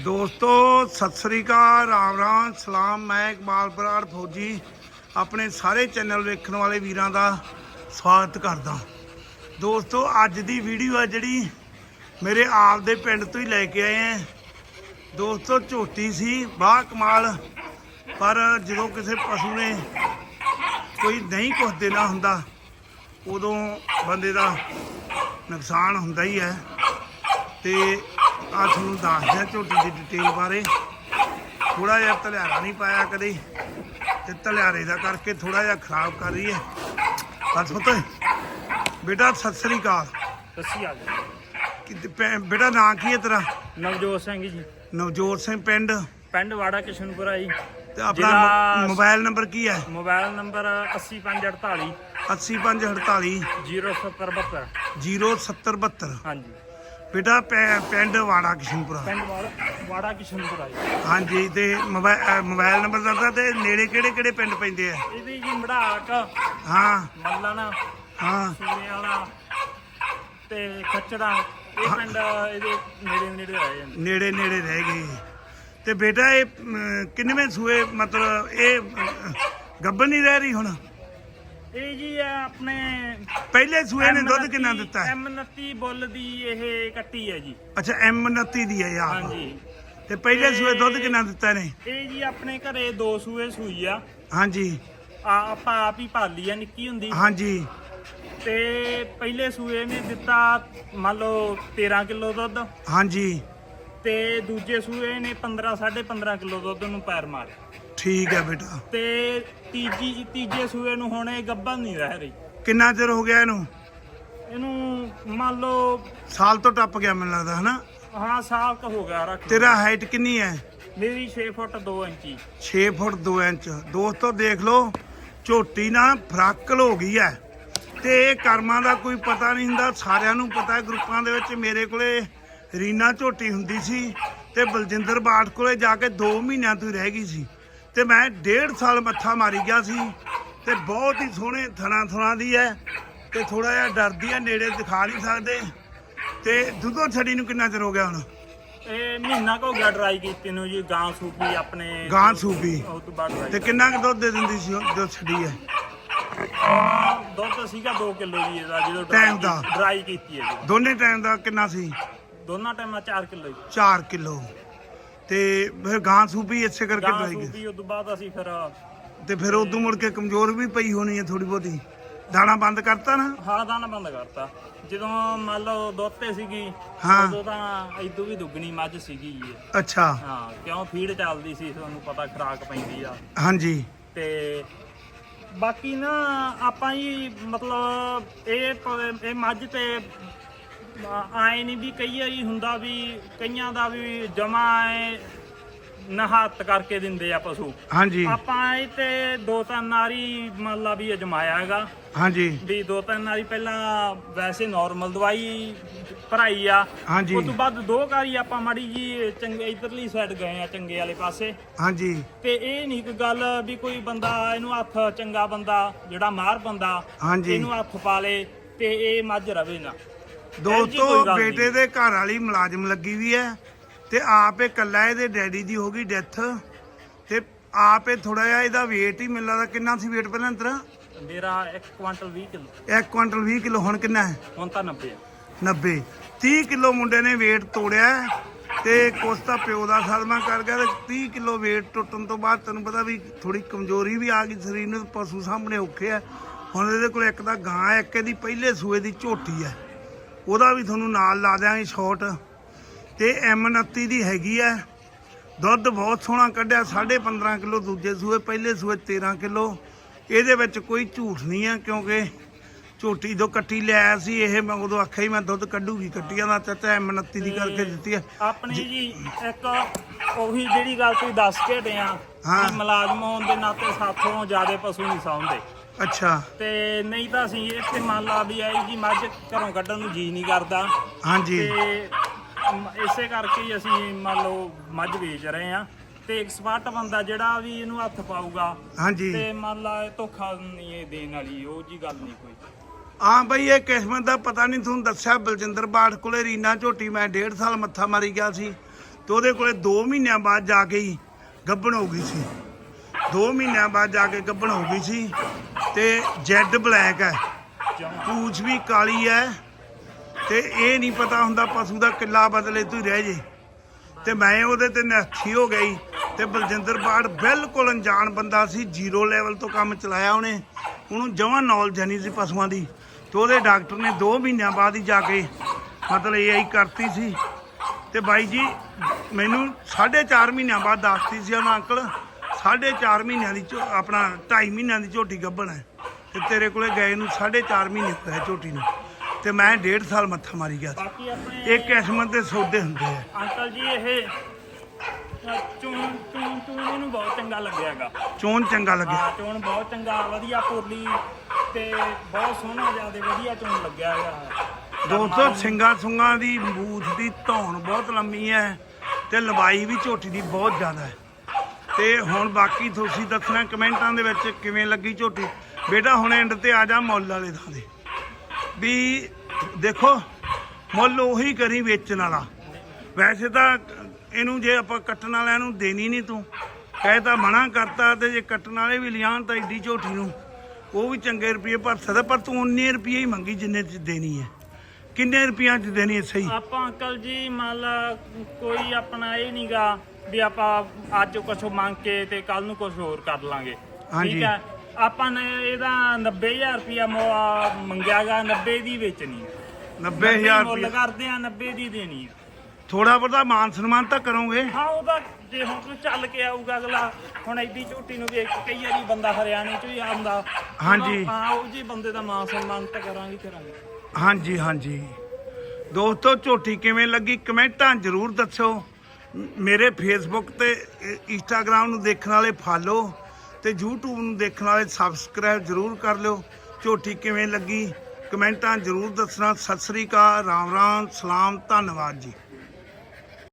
ਦੋਸਤੋ, ਸਤਿ ਸ੍ਰੀ ਅਕਾਲ, ਰਾਮ ਰਾਮ, ਸਲਾਮ, ਮੈਂ ਇਕਬਾਲ ਬਰਾੜ ਫੌਜੀ, ਆਪਣੇ ਸਾਰੇ ਚੈਨਲ ਵੇਖਣ ਵਾਲੇ ਵੀਰਾਂ ਦਾ ਸਵਾਗਤ ਕਰਦਾ। ਦੋਸਤੋ, ਅੱਜ ਦੀ ਵੀਡੀਓ ਹੈ ਜਿਹੜੀ ਮੇਰੇ ਆਪ ਦੇ ਪਿੰਡ ਤੋਂ ਹੀ ਲੈ ਕੇ ਆਏ ਆ ਦੋਸਤੋ, ਝੋਟੀ ਸੀ, ਬਾਹ ਕਮਾਲ, ਪਰ ਜਦੋਂ ਕਿਸੇ ਪਸ਼ੂ ਨੇ ਕੋਈ ਨਹੀਂ ਕੁਝ ਦੇਣਾ ਹੁੰਦਾ, ਉਦੋਂ ਬੰਦੇ ਦਾ ਨੁਕਸਾਨ ਹੁੰਦਾ ਹੀ ਹੈ। ਤੇ ਆ ਤੁਹਾਨੂੰ ਦੱਸਦੇ ਝੋਟੀ ਦੀ ਡਿਟੇਲ ਬਾਰੇ। ਥੋੜਾ ਜਿਹਾ ਧਲਿਆਰਾ ਨਹੀਂ ਪਾਇਆ ਕਦੇ ਤੇ ਧਲਿਆਰੇ ਦਾ ਕਰਕੇ ਥੋੜਾ ਜਿਹਾ ਖਰਾਬ ਕਰ ਰਹੀ ਹੈ ਬਸ ਪੁੱਤ ਬੇਟਾ ਸਤਿ ਸ੍ਰੀ ਅਕਾਲ। ਦੱਸੀ ਆ ਕਿ- ਬੇਟਾ ਨਾਂ ਕੀ ਹੈ ਤੇਰਾ? ਨਵਜੋਤ ਸਿੰਘ ਜੀ। ਨਵਜੋਤ ਸਿੰਘ ਪਿੰਡ। ਪਿੰਡ ਵਾੜਾ ਕਿਸ਼ਨਪੁਰਾ ਜੀ। ਤੇ ਆਪਣਾ ਮੋਬਾਈਲ ਨੰਬਰ ਕੀ ਹੈ? ਮੋਬਾਈਲ ਨੰਬਰ 8548 8548 0772 07072 ਹਾਂਜੀ। ਬੇਟਾ ਪੈ- ਪਿੰਡ ਵਾੜਾ ਕਿਸ਼ਨਪੁਰਾ। ਪਿੰਡ ਵਾੜਾ ਵਾੜਾ ਕਿਸ਼ਨਪੁਰਾ ਜੀ। ਹਾਂਜੀ ਤੇ ਮੋਬਾਈਲ ਨੰਬਰ ਦੱਸਦਾ ਤੇ ਨੇੜੇ ਕਿਹੜੇ ਕਿਹੜੇ ਪਿੰਡ ਪੈਂਦੇ ਆ? ਇਹਦੀ ਜੀ ਮੜਾਕ ਹਾਂ। ਮੱਲਣ ਹਾਂ। ਸੂਰੇ ਵਾਲਾ ਤੇ ਖੱਚੜਾ ਇਹ ਪਿੰਡ ਇਹਦੇ ਨੇੜੇ ਨੇੜੇ ਆ ਜਾਂਦੇ। ਨੇੜੇ ਨੇੜੇ ਰਹਿ ਗਏ ਤੇ ਬੇਟਾ ਇਹ ਅਮ, ਕਿੰਨਵੇਂ ਸੂਏ ਮਤਲਬ ਇਹ ਅਮ, ਗੱਭਣ ਨਹੀਂ ਰਹਿ ਰਹੀ ਹੁਣ? ਇਹ ਜੀ ਆ ਆਪਣੇ ਪਹਿਲੇ ਸੂਏ ਨੇ ਦੁੱਧ ਕਿੰਨਾ ਦਿੱਤਾ? ਹੈ? M29 ਬੁੱਲ ਦੀ ਇਹ ਕੱਟੀ ਹੈ ਜੀ। ਅੱਛਾ ਐਮ 29 ਦੀ ਹੈ ਯਾਰ। ਹਾਂਜੀ। ਤੇ ਪਹਿਲੇ ਸੂਏ ਦੁੱਧ ਕਿੰਨਾ ਦਿੱਤਾ ਨੇ? ਇਹ ਜੀ ਆਪਣੇ ਘਰੇ ਦੋ ਸੂਏ ਸੂਈ ਆ। ਹਾਂਜੀ। ਆ ਆਪਾਂ ਆਪ ਹੀ ਪਾਲੀ ਆ ਨਿੱਕੀ ਹੁੰਦੀ। ਹਾਂਜੀ। ਤੇ ਪਹਿਲੇ ਸੂਏ ਨੇ ਦਿੱਤਾ ਮੰਨ ਲਓ 13 ਕਿਲੋ ਦੁੱਧ। ਹਾਂਜੀ। ਤੇ ਦੂਜੇ ਸੂਏ ਨੇ 15 15.5 ਕਿਲੋ ਦੁੱਧ ਨੂੰ ਪੈਰ ਮਾਰਿਆ। ਠੀਕ ਹੈ ਬੇਟਾ। ਤੇ ਤੀਜੀ ਤੀਜੇ ਸੂਏ ਨੂੰ ਹੁਣ ਇਹ ਗੱਭਣ ਨਹੀਂ ਰਹਿ ਰਹੀ। ਕਿੰਨਾ ਚਿਰ ਹੋ ਗਿਆ ਇਹਨੂੰ? ਇਹਨੂੰ ਮੰਨ ਲਓ ਸਾਲ ਤੋਂ ਟੱਪ ਗਿਆ ਮੈਨੂੰ ਲੱਗਦਾ ਹਨਾ? ਹਾਂ ਸਾਲ ਕ ਹੋ ਗਿਆ ਰੱਖ। ਤੇਰਾ ਹਾਈਟ ਕਿੰਨੀ ਹੈ? ਮੇਰੀ 6 ਫੁੱਟ 2 ਇੰਚੀ। 6 ਫੁੱਟ 2 ਇੰਚ। ਦੋਸਤੋ ਦੇਖ ਲਓ ਝੋਟੀ ਨਾ ਫਰਾਕਲ ਹੋ ਗਈ ਹੈ। ਤੇ ਇਹ ਕਰਮਾਂ ਦਾ ਕੋਈ ਪਤਾ ਨਹੀਂ ਹੁੰਦਾ। ਸਾਰਿਆਂ ਨੂੰ ਪਤਾ ਹੈ ਗਰੁੱਪਾਂ ਦੇ ਵਿੱਚ ਮੇਰੇ ਕੋਲੇ ਰੀਨਾ ਝੋਟੀ ਹੁੰਦੀ ਸੀ ਤੇ ਬਲਜਿੰਦਰ ਬਾਠ ਕੋਲੇ ਜਾ ਕੇ 2 ਮਹੀਨਿਆਂ ਤੋਂ ਰਹਿ ਗਈ ਸੀ। ਤੇ ਮੈਂ ਡੇਢ ਸਾਲ ਮੱਥਾ ਮਾਰੀ ਗਿਆ ਸੀ ਤੇ ਬਹੁਤ ਹੀ ਸੋਹਣੇ ਥਣਾ ਥਣਾ ਦੀ ਹੈ ਤੇ ਥੋੜਾ ਜਿਹਾ ਡਰਦੀ ਹੈ ਨੇੜੇ ਦਿਖਾ ਨਹੀਂ ਸਕਦੇ। ਤੇ ਦੁੱਧੋ ਛੜੀ ਨੂੰ ਕਿੰਨਾ ਚਿਰ ਹੋ ਗਿਆ ਹੁਣ? ਇਹ ਮਹੀਨਾ ਕੁ ਗਿਆ ਡਰਾਈ ਕੀਤੀ ਨੂੰ ਜੀ ਗਾਂ ਸੂਪੀ ਆਪਣੇ ਗਾਂ ਸੂਪੀ। ਉਹ ਤੋਂ ਬਾਅਦ ਤੇ ਡਰਾਈ ਕਿੰਨਾ ਕੁ ਦੁੱਧ ਦੇ ਦਿੰਦੀ ਸੀ ਉਹ ਜੋ ਛੜੀ ਹੈ? ਦੁੱਧ ਸੀਗਾ 2 ਕਿਲੋ ਜੀ ਇਹਦਾ ਜਦੋਂ Time ਦਾ। ਡਰਾਈ ਕੀਤੀ ਹੈ ਜੀ। ਦੋਨੇ ਟਾਈਮ ਦਾ ਕਿੰਨਾ ਸੀ? ਦੋਨਾਂ ਟਾਈਮਾਂ 4 ਕਿਲੋ ਜੀ। 4 ਕਿਲੋ। ਤੇ ਫਿਰ ਗਾਂ ਸੂਪੀ ਇਸੇ ਕਰਕੇ ਗਾਂ ਗਈ। ਸੂਪੀ ਤੋਂ ਬਾਅਦ ਅਸੀਂ ਫਿਰ ਤੇ ਫਿਰ ਉਦੋਂ ਮੁੜ ਕੇ ਕਮਜ਼ੋਰ ਵੀ ਪਈ ਹੋਣੀ ਹੈ ਥੋੜੀ ਬਹੁਤੀ। ਦਾਣਾ ਬੰਦ ਕਰਤਾ ਨਾ? ਹਾਂ ਦਾਣਾ ਬੰਦ ਕਰਤਾ। ਜਦੋਂ ਮੰਨ ਲਓ ਦੁੱਧ ਤੇ ਸੀਗੀ ਹਾਂ। ਉਦੋਂ ਤਾਂ ਇਦੋਂ ਵੀ ਦੁੱਗਣੀ ਮੱਝ ਸੀਗੀ ਅੱਛਾ। ਹਾਂ ਕਿਉਂ ਫੀਡ ਚੱਲਦੀ ਸੀ ਤੁਹਾਨੂੰ ਪਤਾ ਖਰਾਕ ਪੈਂਦੀ ਆ। ਹਾਂਜੀ। ਤੇ ਬਾਕੀ ਨਾ ਆਪਾਂ ਹੀ ਮਤਲਬ ਇਹ ਇਹ ਮੱਝ ਤੇ ਆਏ ਨਹੀਂ ਵੀ ਕਈ ਵਾਰੀ ਹੁੰਦਾ ਵੀ ਕਈਆਂ ਦਾ ਵੀ ਜਮਾ ਨਹਾਤ ਕਰਕੇ ਦਿੰਦੇ ਆ ਪਸ਼ੂ। ਹਾਂਜੀ। ਆਪਾਂ ਇਹ ਤੇ ਦੋ ਤਿੰਨ ਨਾਰੀ ਮੰਨ ਲਾ ਵੀ ਅਜਮਾਇਆ ਹੈਗਾ। ਹਾਂਜੀ। ਵੀ ਦੋ ਤਿੰਨ ਨਾਰੀ ਪਹਿਲਾਂ ਵੈਸੇ ਨਾਰਮਲ ਦਵਾਈ ਭਰਾਈ ਆ। ਹਾਂਜੀ। ਉਸ ਤੋਂ ਬਾਅਦ ਦੋ ਵਾਰੀ ਆਪਾਂ ਮਾੜੀ ਜੀ ਚੰਗੇ ਇਧਰਲੀ ਸਾਈਡ ਗਏ ਆ ਚੰਗੇ ਵਾਲੇ ਪਾਸੇ। ਹਾਂਜੀ। ਤੇ ਇਹ ਨਹੀਂ ਕੋਈ ਗੱਲ ਵੀ ਕੋਈ ਬੰਦਾ ਇਹਨੂੰ ਹੱਥ ਚੰਗਾ ਬੰਦਾ ਜਿਹੜਾ ਮਾਰ ਬੰਦਾ ਹਾਂਜੀ। ਇਹਨੂੰ ਹੱਥ ਪਾ ਲੇ ਤੇ ਇਹ ਮੱਝ ਰਵੇ ਨਾ। ਦੋਸਤੋ ਬੇਟੇ। ਦੇ ਘਰ ਵਾਲੀ ਮੁਲਾਜ਼ਮ ਲੱਗੀ ਵੀ ਹੈ ਤੇ ਆਪ ਇਹ ਕੱਲਾ ਇਹਦੇ ਡੈਡੀ ਦੀ ਹੋ ਗਈ ਡੈਥ ਤੇ ਆਪ ਇਹ ਥੋੜਾ ਜਿਹਾ ਇਹਦਾ weight ਹੀ ਮੈਨੂੰ ਲੱਗਦਾ ਕਿੰਨਾ ਸੀ weight ਪਹਿਲਾਂ ਤੇਰਾ ਮੇਰਾ 1 ਕੁਆਂਟਲ 20 ਕਿਲੋ। 1 ਕੁਇੰਟਲ 20 ਕਿਲੋ ਹੁਣ ਕਿੰਨਾ ਹੈ? ਹੁਣ ਤਾਂ 90 ਆ। 90 30 ਕਿਲੋ ਮੁੰਡੇ ਨੇ weight ਤੋੜਿਆ ਤੇ ਕੁਛ ਤਾਂ ਪਿਓ ਦਾ ਸਦਮਾ ਕਰ ਗਿਆ ਤੇ 30 ਕਿਲੋ weight ਟੁੱਟਣ ਤੋਂ ਬਾਅਦ ਤੈਨੂੰ ਪਤਾ ਵੀ ਥੋੜੀ ਕਮਜ਼ੋਰੀ ਵੀ ਆ ਗਈ ਸਰੀਰ ਨੂੰ ਪਸ਼ੂ ਸਾਹਮਣੇ ਔਖੇ ਆ। ਹੁਣ ਇਹਦੇ ਕੋਲ ਇੱਕ ਤਾਂ ਗਾਂ ਹੈ ਇੱਕ ਇਹਦੀ ਪਹਿਲੇ ਸੂਏ ਦੀ ਝੋਟੀ ਹੈ। ਉਹਦਾ ਵੀ ਤੁਹਾਨੂੰ ਨਾਲ ਲਾ ਦਿਆਂਗੇ ਸ਼ਾਰਟ ਤੇ M29 ਦੀ ਹੈਗੀ ਹੈ ਦੁੱਧ ਬਹੁਤ ਸੋਹਣਾ ਕੱਢਿਆ 15.5 ਕਿਲੋ ਦੂਜੇ ਸੂਏ ਪਹਿਲੇ ਸੂਏ 13 ਕਿਲੋ। ਇਹਦੇ ਵਿੱਚ ਕੋਈ ਝੂਠ ਨਹੀਂ ਹੈ ਕਿਉਂਕਿ ਝੋਟੀ ਜੋ ਕੱਟੀ ਲਿਆਇਆ ਸੀ ਇਹ ਮੈਂ ਉਦੋਂ ਆਖਿਆ ਹੀ ਮੈਂ ਦੁੱਧ ਕੱਢੂਗੀ ਕੱਟੀਆਂ ਦਾ ਚਾਚਾ M29 ਦੀ ਕਰਕੇ ਦਿੱਤੀ ਹੈ ਆਪਣੀ ਜੀ। ਇੱਕ ਉਹੀ ਜਿਹੜੀ ਗੱਲ ਤੁਸੀਂ ਦੱਸ ਕੇ ਹਟੇ ਆ ਹਾਂ। ਕਿ ਮੁਲਾਜ਼ਮ ਹੋਣ ਦੇ ਨਾਤੇ ਸਾਥੋਂ ਜ਼ਿਆਦਾ ਪਸ਼ੂ ਨਹੀਂ ਸਾਉਂਦੇ। ਅੱਛਾ। ਤੇ ਨਹੀਂ ਤਾਂ ਅਸੀਂ ਇੱਥੇ ਮੰਨ ਲਾ ਵੀ ਆਈ ਜੀ ਮੱਝ ਘਰੋਂ ਕੱਢਣ ਨੂੰ ਜੀ ਨਹੀਂ ਕਰਦਾ। ਹਾਂਜੀ। ਤੇ ਮ- ਇਸੇ ਕਰਕੇ ਹੀ ਅਸੀਂ ਮੰਨ ਲਓ ਮੱਝ ਵੇਚ ਰਹੇ ਆ ਤੇ ਐਕਸਪਰਟ ਬੰਦਾ ਜਿਹੜਾ ਵੀ ਇਹਨੂੰ ਹੱਥ ਪਾਊਗਾ ਹਾਂਜੀ। ਤੇ ਮੰਨ ਲਾ ਇਹ ਧੋਖਾ ਨਹੀਂ ਇਹ ਦੇਣ ਵਾਲੀ ਉਹ ਜੀ ਗੱਲ ਨਹੀਂ ਕੋਈ। ਹਾਂ ਬਈ ਇਹ ਕਿਸਮਤ ਦਾ ਪਤਾ ਨਹੀਂ ਤੁਹਾਨੂੰ ਦੱਸਿਆ ਬਲਜਿੰਦਰ ਬਾਠ ਕੋਲੇ ਰੀਨਾ ਝੋਟੀ ਮੈਂ ਡੇਢ ਸਾਲ ਮੱਥਾ ਮਾਰੀ ਗਿਆ ਸੀ ਤੇ ਉਹਦੇ ਕੋਲੇ 2 ਮਹੀਨਿਆਂ ਬਾਅਦ ਜਾ ਕੇ ਹੀ ਗੱਭਣ ਹੋ ਗਈ ਸੀ। 2 ਮਹੀਨਿਆਂ ਬਾਅਦ ਜਾ ਕੇ ਗੱਭਣ ਹੋ ਗਈ ਸੀ। ਤੇ ਜੈਡ ਬਲੈਕ ਹੈ। ਜਮਾਂ ਪੂਛ ਵੀ ਕਾਲੀ ਹੈ ਤੇ ਇਹ ਨਹੀਂ ਪਤਾ ਹੁੰਦਾ ਪਸ਼ੂ ਦਾ ਕਿੱਲਾ ਬਦਲੇ ਤੂੰ ਰਹਿ ਜੇ। ਤੇ ਮੈਂ ਉਹਦੇ ਤੇ ਨੱਥੀ ਹੋ ਗਈ ਤੇ ਬਲਜਿੰਦਰ ਬਾੜ ਬਿਲਕੁਲ ਅਣਜਾਣ ਬੰਦਾ ਸੀ, ਜ਼ੀਰੋ ਲੈਵਲ ਤੋਂ ਕੰਮ ਚਲਾਇਆ ਉਹਨੇ। ਉਹਨੂੰ ਜਮਾਂ ਨੌਲੇਜ ਨਹੀਂ ਸੀ ਪਸ਼ੂਆਂ ਦੀ। ਤੇ ਉਹਦੇ ਡਾਕਟਰ ਨੇ 2 ਮਹੀਨਿਆਂ ਬਾਅਦ ਹੀ ਜਾ ਕੇ ਮਤਲਬ ਇਹ ਹੀ ਕਰਤੀ ਸੀ। ਤੇ ਬਾਈ ਜੀ, ਮੈਨੂੰ 4.5 ਮਹੀਨਿਆਂ ਬਾਅਦ ਦੱਸਤੀ ਸੀ ਉਹਨਾਂ ਅੰਕਲ 4.5 ਮਹੀਨਿਆਂ ਦੀ ਝੋ- ਆਪਣਾ 2.5 ਮਹੀਨਿਆਂ ਦੀ ਝੋਟੀ ਗੱਭਣ ਹੈ। ਤੇ ਤੇਰੇ ਕੋਲੇ ਗਏ ਨੂੰ 4.5 ਮਹੀਨੇ ਹੋਏ ਝੋਟੀ ਨੂੰ। ਤੇ ਮੈਂ 1.5 ਸਾਲ ਮੱਥਾ ਮਾਰੀ ਗਿਆ ਸੀ। ਬਾਕੀ ਆਪਣੇ ਇਹ ਕਿਸਮਤ ਦੇ ਸੌਦੇ ਹੁੰਦੇ ਆ। ਅੰਕਲ ਜੀ ਇਹ ਚੂਨ ਚੂਨ ਚੂਨ ਇਹਨੂੰ ਬਹੁਤ ਚੰਗਾ ਲੱਗਿਆਗਾ ਚੋਣ ਚੰਗਾ ਲੱਗਿਆ। ਹਾਂ ਚੂਨ ਬਹੁਤ ਚੰਗਾ ਵਧੀਆ ਪੋਲੀ ਤੇ ਬਹੁਤ ਸੋਹਣਾ ਜ਼ਿਆਦਾ ਵਧੀਆ ਚੂਨ ਲੱਗਿਆ ਹੈਗਾ। ਦੋਸਤੋ ਸਿੰਘਾਂ ਸੁੰਗਾਂ ਦੀ ਬੂਥ ਦੀ ਧੌਣ ਬਹੁਤ ਲੰਮੀ ਹੈ ਤੇ ਲੰਬਾਈ ਵੀ ਝੋਟੀ ਦੀ ਬਹੁਤ ਜ਼ਿਆਦਾ ਹੈ। ਤੇ ਹੁਣ ਬਾਕੀ ਤੁਸੀਂ ਦੱਸਣਾ ਕਮੈਂਟਾਂ ਦੇ ਵਿੱਚ ਕਿਵੇਂ ਲੱਗੀ ਝੋਟੀ। ਬੇਟਾ, ਹੁਣ ਐਂਡ ਤੇ ਆ ਜਾ ਮੁੱਲ ਵਾਲੇ ਥਾਂ ਦੇ ਵੀ ਦੇਖੋ, ਮੁੱਲ ਉਹੀ ਕਰੀ ਵੇਚਣ ਵਾਲਾ। ਵੈਸੇ ਤਾਂ ਇਹਨੂੰ ਜੇ ਆਪਾਂ ਕੱਟਣ ਵਾਲਿਆਂ ਨੂੰ ਦੇਣੀ ਨਹੀਂ ਤੂੰ ਕਹੇ ਤਾਂ ਮਨਾ ਕਰਤਾ ਤੇ ਜੇ ਕੱਟਣ ਵਾਲੇ ਵੀ ਲਿਆਣ ਤਾਂ ਏਡੀ ਝੋਟੀ ਨੂੰ, ਉਹ ਵੀ ਚੰਗੇ ਰੁਪਏ ਭਰ ਸਕਦਾ, ਪਰ ਤੂੰ 19 ਰੁਪਏ ਹੀ ਮੰਗੀ ਜਿੰਨੇ ਚ ਦੇਣੀ ਹੈ। ਕਿੰਨੇ ਰੁਪਈਆਂ ਚ ਦੇਣੀ ਹੈ ਸਹੀ? ਆਪਾਂ ਅੰਕਲ ਜੀ, ਮੰਨ ਲਾ ਕੋਈ ਆਪਣਾ ਇਹ ਨਹੀਂਗਾ ਵੀ ਆਪਾਂ ਅੱਜ ਕੁਛ ਮੰਗ ਕੇ ਤੇ ਕੱਲ ਨੂੰ ਕੁਝ ਹੋਰ ਕਰ ਲਾਂਗੇ। ਹਾਂਜੀ। ਠੀਕ ਹੈ? ਆਪਾਂ ਨੇ ਇਹਦਾ 90000 ਰੁਪਿਆ ਮੰਗਿਆਗਾ 90 ਦੀ ਵੇਚਣੀ 90000 ਮੁੱਲ ਰੁਪਏ ਕਰਦੇ ਆ 90 ਦੀ ਦੇਣੀ ਆ। ਥੋੜਾ ਬਹੁਤਾ ਮਾਨ ਸਨਮਾਨ ਤਾਂ ਕਰੋਗੇ। ਹਾਂ ਉਹਦਾ ਜੇ ਹੁਣ ਕੋਈ ਚੱਲ ਕੇ ਆਊਗਾ ਅਗਲਾ ਹੁਣ ਐਡੀ ਝੋਟੀ ਨੂੰ ਵੇਖ ਕੇ ਕਈ ਵਾਰੀ ਬੰਦਾ ਹਰਿਆਣੇ ਚ ਵੀ ਆਉਂਦਾ। ਹਾਂਜੀ। ਹਾਂ ਉਹ ਜੀ ਬੰਦੇ ਦਾ ਮਾਨ ਸਨਮਾਨ ਤਾਂ ਕਰਾਂਗੇ ਹੀ ਕਰਾਂਗੇ। ਹਾਂਜੀ ਹਾਂਜੀ। ਦੋਸਤੋ ਝੋਟੀ ਕਿਵੇਂ ਲੱਗੀ? ਕਮੈਂਟਾਂ ਜ਼ਰੂਰ ਦੱਸੋ ਮੇਰੇ ਫੇਸਬੁੱਕ ਤੇ ਇ- ਇੰਸਟਾਗ੍ਰਾਮ ਨੂੰ ਦੇਖਣ ਵਾਲੇ ਫਾਲੋ ਤੇ YouTube ਨੂੰ ਦੇਖਣ ਵਾਲੇ ਸਬਸਕ੍ਰਾਈਬ ਜ਼ਰੂਰ ਕਰ ਲਿਓ। ਝੋਟੀ ਕਿਵੇਂ ਲੱਗੀ? ਕਮੈਂਟਾਂ ਜ਼ਰੂਰ ਦੱਸਣਾ। ਸਤਿ ਸ੍ਰੀ ਅਕਾਲ। ਰਾਮ ਰਾਮ ਸਲਾਮ। ਧੰਨਵਾਦ ਜੀ।